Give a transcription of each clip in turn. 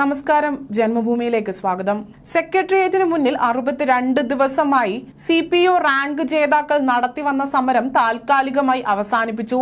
നമസ്കാരം. ജന്മഭൂമിയിലേക്ക് സ്വാഗതം. സെക്രട്ടേറിയറ്റിന് മുന്നിൽ അറുപത്തിരണ്ട് ദിവസമായി സി പി ഒ റാങ്ക് ജേതാക്കൾ നടത്തിവന്ന സമരം താൽക്കാലികമായി അവസാനിപ്പിച്ചു.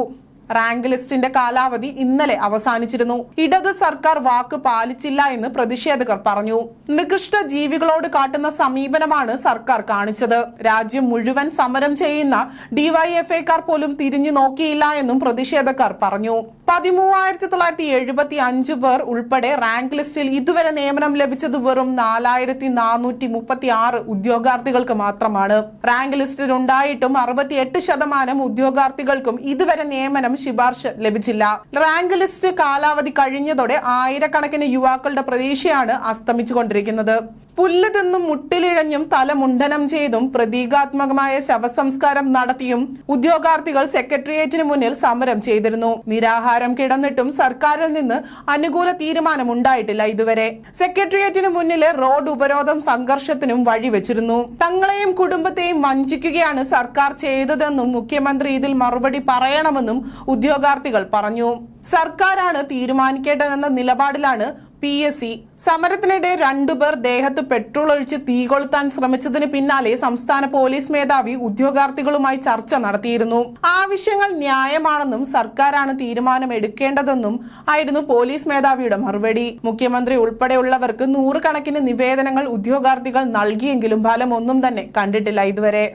റാങ്ക് ലിസ്റ്റിന്റെ കാലാവധി ഇന്നലെ അവസാനിച്ചിരുന്നു. ഇടത് സർക്കാർ വാക്ക് പാലിച്ചില്ല എന്ന് പ്രതിഷേധകർ പറഞ്ഞു. നികൃഷ്ട ജീവികളോട് കാട്ടുന്ന സമീപനമാണ് സർക്കാർ കാണിച്ചത്. രാജ്യം മുഴുവൻ സമരം ചെയ്യുന്ന ഡിവൈഎഫ്ഐക്കാർ പോലും തിരിഞ്ഞു നോക്കിയില്ല എന്നും പ്രതിഷേധക്കാർ പറഞ്ഞു. പതിമൂവായിരത്തി തൊള്ളായിരത്തി എഴുപത്തി അഞ്ച് പേർ ഉൾപ്പെടെ റാങ്ക് ലിസ്റ്റിൽ ഇതുവരെ നിയമനം ലഭിച്ചത് വെറും നാലായിരത്തി നാനൂറ്റി മുപ്പത്തി ആറ് ഉദ്യോഗാർത്ഥികൾക്ക് മാത്രമാണ്. റാങ്ക് ലിസ്റ്റിൽ ഉണ്ടായിട്ടും അറുപത്തിയെട്ട് ശതമാനം ഉദ്യോഗാർത്ഥികൾക്കും ഇതുവരെ നിയമനം ശുപാർശ ലഭിച്ചില്ല. റാങ്ക് ലിസ്റ്റ് കാലാവധി കഴിഞ്ഞതോടെ ആയിരക്കണക്കിന് യുവാക്കളുടെ പ്രതീക്ഷയാണ് അസ്തമിച്ചുകൊണ്ടിരിക്കുന്നത്. പുല്ല് തിന്നും മുട്ടിലിഴഞ്ഞും തല മുണ്ടനം ചെയ്തും പ്രതീകാത്മകമായ ശവസംസ്കാരം നടത്തിയും ഉദ്യോഗാർത്ഥികൾ സെക്രട്ടേറിയറ്റിന് മുന്നിൽ സമരം ചെയ്തിരുന്നു. നിരാഹാരം കിടന്നിട്ടും സർക്കാരിൽ നിന്ന് അനുകൂല തീരുമാനം ഉണ്ടായിട്ടില്ല ഇതുവരെ. സെക്രട്ടേറിയറ്റിന് മുന്നിലെ റോഡ് ഉപരോധം സംഘർഷത്തിനും വഴിവെച്ചിരുന്നു. തങ്ങളെയും കുടുംബത്തെയും വഞ്ചിക്കുകയാണ് സർക്കാർ ചെയ്തതെന്നും മുഖ്യമന്ത്രി ഇതിൽ മറുപടി പറയണമെന്നും ഉദ്യോഗാർത്ഥികൾ പറഞ്ഞു. സർക്കാരാണ് തീരുമാനിക്കേണ്ടതെന്ന നിലപാടിലാണ് പി എസ് സി. സമരത്തിനിടെ രണ്ടുപേർ ദേഹത്ത് പെട്രോൾ ഒഴിച്ച് തീ കൊളുത്താൻ ശ്രമിച്ചതിന് പിന്നാലെ സംസ്ഥാന പോലീസ് മേധാവി ഉദ്യോഗാർത്ഥികളുമായി ചർച്ച നടത്തിയിരുന്നു. ആവശ്യങ്ങൾ ന്യായമാണെന്നും സർക്കാരാണ് തീരുമാനം എടുക്കേണ്ടതെന്നും ആയിരുന്നു പോലീസ് മേധാവിയുടെ മറുപടി. മുഖ്യമന്ത്രി ഉൾപ്പെടെയുള്ളവർക്ക് നൂറുകണക്കിന് നിവേദനങ്ങൾ ഉദ്യോഗാർത്ഥികൾ നൽകിയെങ്കിലും ഫലമൊന്നും തന്നെ കണ്ടിട്ടില്ല ഇതുവരെ.